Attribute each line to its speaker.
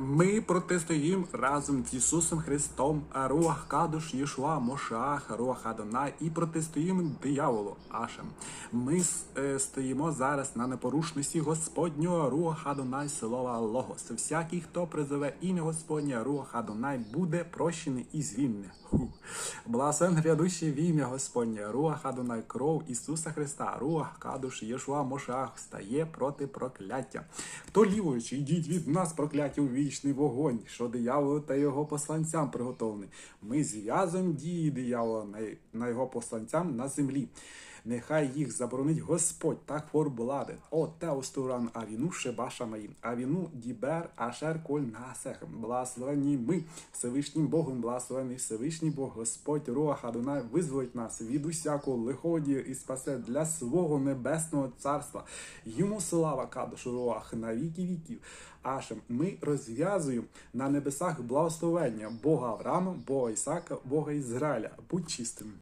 Speaker 1: Ми протистоїмо разом з Ісусом Христом, Руах Кадуш, Єшуа, Мошах, Руах Адонай і протистоїмо дияволу Ашем. Ми е, стоїмо зараз на непорушності Господнього Руах Адонай, слова Логос. Всякий, хто призове ім'я Господнє, Руах Адонай, буде прощений і звільнений. Благословен грядущий в ім'я Господнє, Руах Адонай, кров Ісуса Христа, Руах Кадуш, Єшуа, Мошах, стає проти прокляття. Хто лівуючи, йдіть від нас, прокляття у вічний вогонь, що дияволу та його посланцям приготовлений. Ми зв'язуємо дії диявола на, його посланцям на землі. Нехай їх заборонить Господь так форблади. О, теостуран авіну шебаша маїм, авіну дібер ашер коль насехем. Благословені ми Всевишнім Богом, благословений Всевишній Бог, Господь Руах Адонай, визволить нас від усякого лиходію і спасе для свого небесного царства. Йому слава Кадошу Руах на віки віків. Ашем, ми розв'язуємо на небесах благословення Бога Авраама, Бога Ісака, Бога Ізраїля. Будь чистим.